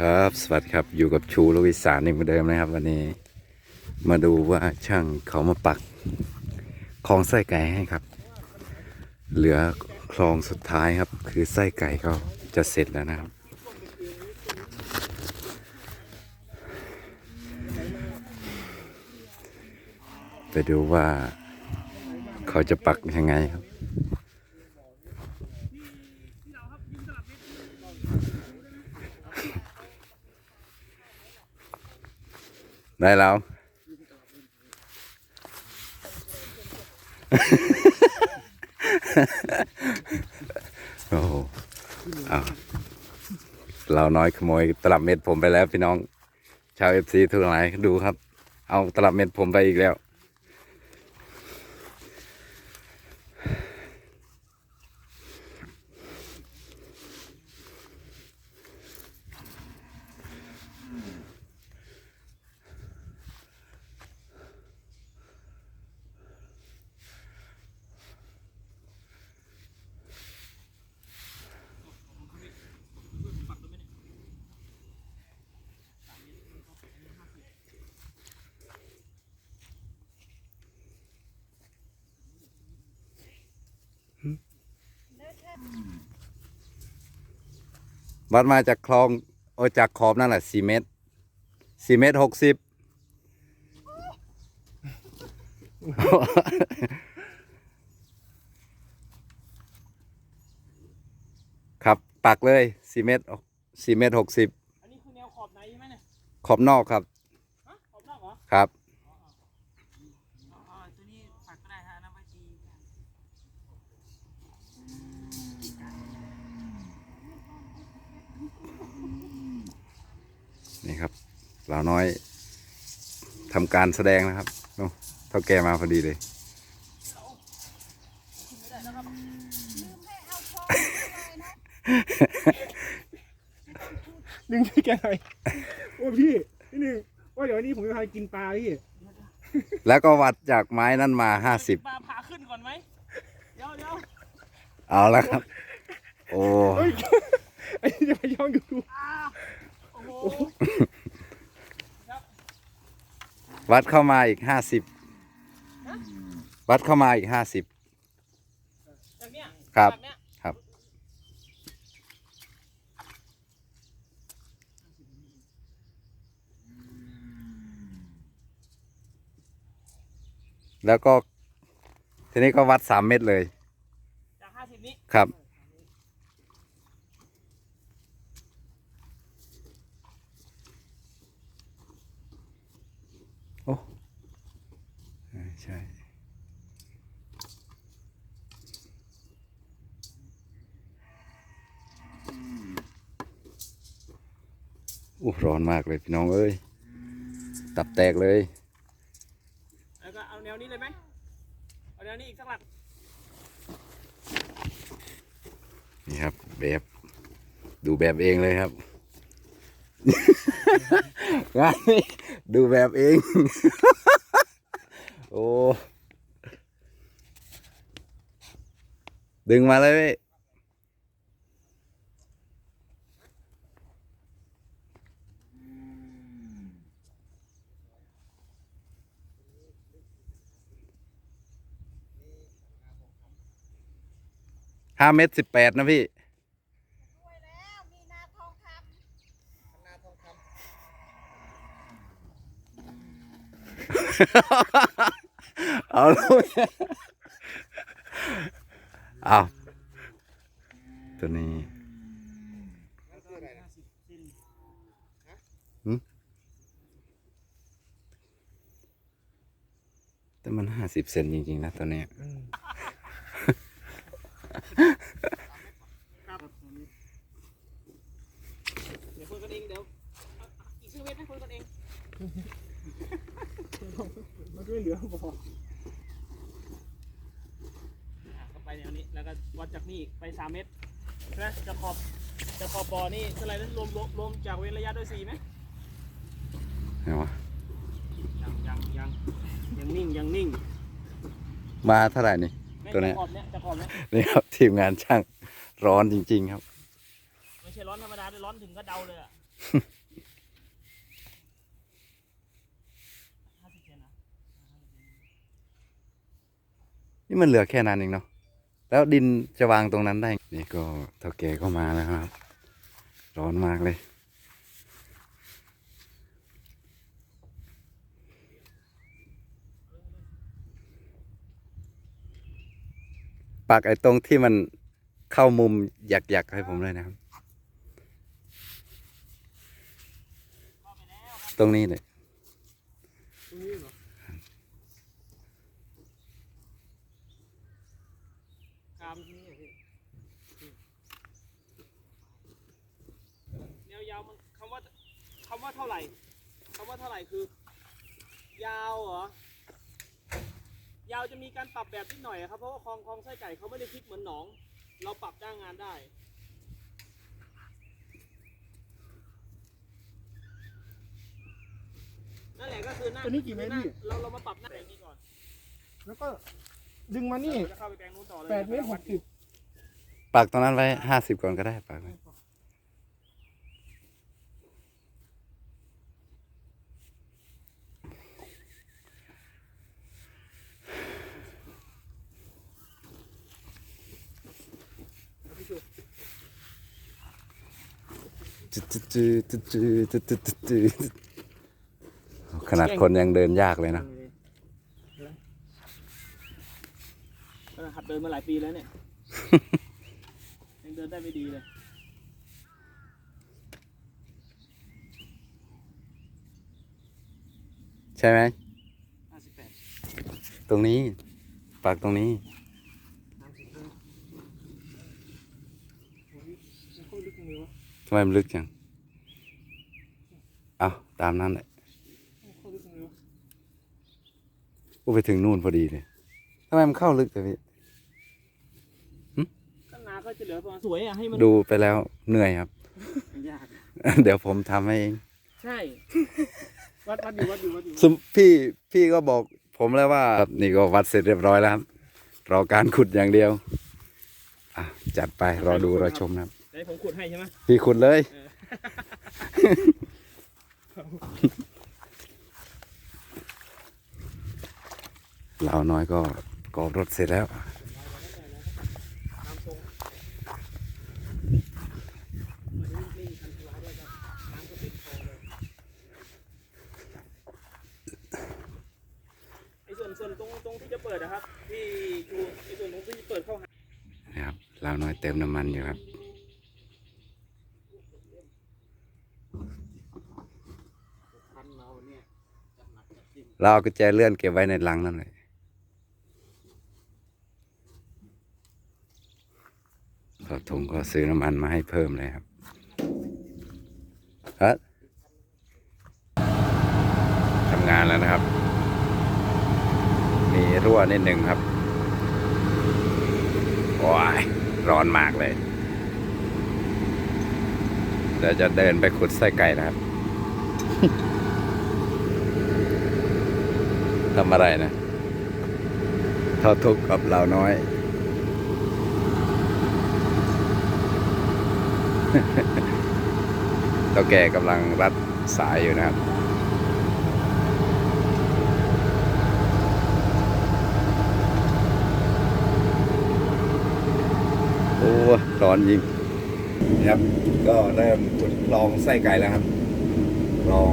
ครับสวัสดีครับอยู่กับชูลวิสานอีกเหมือนเดิมนะครับ วันนี้มาดูว่าช่างเขามาปักคลองไส้ไก่ให้ครับ เหลือคลองสุดท้ายครับ คือไส้ไก่เขาจะเสร็จแล้วนะครับ ไปดูว่าเขาจะปักยังไงครับ ได้แล้ว โอ้โหเอาเราน้อยขโมยตลับเม็ดผมไปแล้วพี่น้อง ชาวเอฟซีทุกหลายดูครับ เอาตลับเม็ดผมไปอีกแล้ว วัดมาจากคลองโอจากขอบนั่นแหละสี่เมตรสี่เมตรหกสิบครับปักเลยสี่เมตรสี่เมตรหกสิบอันนี้คือแนวขอบไหนใช่ไหมเนี่ยขอบนอกครับ ฮะขอบนอกเหรอ ครับ อ๋ออ๋อตัวนี้ปักก็ได้ฮะน้ำไว้ตี นี่ ครับเราน้อยทำการแสดงนะครับโอ้เท่าแกมาพอดีเลยดึงให้แกหน่อยโอ้พี่นี่หนึ่งว่าเดี๋ยววันนี้ผมจะพาไปกินปลาพี่แล้วก็วัดจากไม้นั้นมาห้าสิบปลาพาขึ้นก่อนไหมเดี๋ยวเดี๋ยวเอาแล้วครับ โอ้เฮ้ยไอ้นี่จะไปย่องดูอ่าโอ้โห วัดเข้ามาอีกห้าสิบวัดเข้ามาอีกห้าสิบจากเนี้ยครับจากเนี้ยครับ แล้วก็ ทีนี้ก็วัดสามเมตรเลย จากห้าสิบนี้ครับ โอ้ใช่ใช่ อู้ร้อนมากเลยพี่น้องเอ้ย ตับแตกเลย แล้วก็เอาแนวนี้เลยไหมเอาแนวนี้อีกสักหลักนี่ครับ แบบดูแบบเองเลยครับ งานนี้ดูแบบเอง โอ้ ดึงมาเลย ห้าเมตรสิบแปดนะพี่ด้วยแล้วมีนาทองคำเอาเลยเอาตัวนี้แต่มันห้าสิบเซนจริงๆนะตัวเนี้ย เดี๋ยวคุยกันเองเดี๋ยวเอา อีกสักเมตรนะคุยกันเอง มันก็ไม่เหลือพออะก็ไปแนวนี้ แล้วก็วัดจากนี่ไปสามเมตรใช่ไหมจะขอบจะขอบปอนี่เท่าไหร่นั้นรวมรวมรวมจากเว้นระยะด้วยสี่ไหมไงวะยังยังยังยังนิ่งยังนิ่งมาเท่าไหร่นี่ไม่ตัวเนี้ย จะขอบเนี้ยจะขอบเนี้ยนี่ครับทีมงานช่างร้อนจริง ๆ ครับ ไม่ใช่ร้อนธรรมดาด้วยร้อนถึงก็เดาเลยอะ ห้าสิบเซนนะ นี่มันเหลือแค่นั้นเองเนาะแล้วดินจะวางตรงนั้นได้ นี่ก็เท่าแก่ก็มาแล้วครับ ร้อนมากเลยปักไอ้ตรงที่มันเข้ามุมหยักๆให้ผมเลยนะครับ ตรงนี้เลย ตรงนี้เหรอ กามที่นี่อะพี่แนวยาวมันคำว่าคำว่าเท่าไหร่คำว่าเท่าไหร่คือ ยาวเหรอยาวจะมีการปรับแบบนิดหน่อยอะครับเพราะว่าคลองคลองไส้ไก่เขาไม่ได้พลิกเหมือนหนอง เราปรับจ้างงานได้นั่นแหละก็คือหน้าตัวนี้กี่เมตรหน้าพี่ เราเรามาปรับหน้าแปลงนี้ก่อนแล้วก็ดึงมานี่เราจะเข้าไปแปลงนู้นต่อเลยแปดเมตรหกสิบปักตรงนั้นไว้ห้าสิบก่อนก็ได้ปักไว้ ขนาดคนยังเดินยากเลยนะหัดเดินมาหลายปีแล้วเนี่ย ยังเดินได้ไม่ดีเลยใช่ไหมตรงนี้ ปากตรงนี้ ไมมันลึกจัง เอาตามนั้นแหละมันค่อยลึกจังเลยวะกูไปถึงนู่นพอดีเลยทำไมมันเข้าลึกแต่พี่ข้างหน้าก็จะเหลือประมาณสวยอะให้มันดูไปแล้วเหนื่อยครับ ยากเดี๋ยวผมทำให้เองใช่ วัดวัดอยู่วัดอยู่วัดอยู่ซุมพี่พี่ก็บอกผมแล้วว่าครับนี่ก็วัดเสร็จเรียบร้อยแล้วครับ รอการขุดอย่างเดียว อะ จัดไปรอดูรอชมนะครับ เดี๋ยวผมขุดให้ใช่ไหมพี่ขุดเลยเออเราน้อยก็กอบรถเสร็จแล้วตามทรงมันไม่มีคันทลายด้วยครับน้ำก็ติดคอเลยไอ้ส่วนส่วนตรงตรงที่จะเปิดนะครับ ที่ชูไอ้ส่วนตรงที่จะเปิดเข้าหานะครับเราน้อยเติมน้ำมันอยู่ครับ คัน เราเนี่ยจัดหนักริงเราเอากุญแจเลื่อนเก็บไว้ในลังนั่นเลยพอถุงก็ซื้อน้ำมันมาให้เพิ่มเลยครับครับทำงานแล้วนะครับ มีรั่วนิดหนึ่งครับโอ้ยร้อนมากเลยเดี๋ยวจะเดินไปขุดไส้ไก่นะครับ ทำอะไรนะทอดทุกข์กับเราน้อย เต่าแก่กำลังรัดสายอยู่นะครับโอ้ร้อนยิงครับ ก็เริ่มขุดคลองไส้ไก่แล้วครับคลอง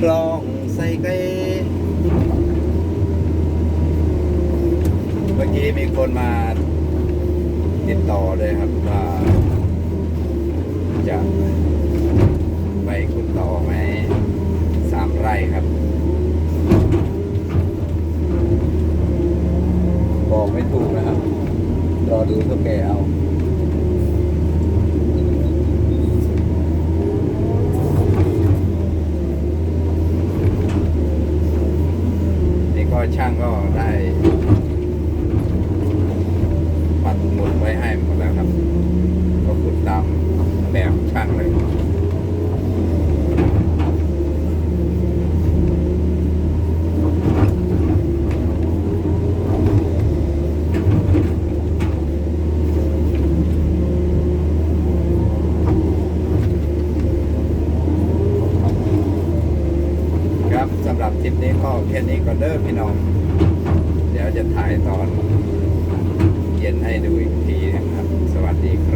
คลองไส้ไก่ เมื่อกี้มีคนมาติดต่อเลยครับว่าจะไปขุดต่อไหมสามไร่ครับ บอกไม่ถูกนะครับ รอดูเท่าแกเอานี่ก็ช่างก็ได้ ลิปนี้ก็แค่นี้ก็เลิกพี่น้อง เดี๋ยวจะถ่ายตอนเย็นให้ดูอีกทีนะครับ สวัสดีครับ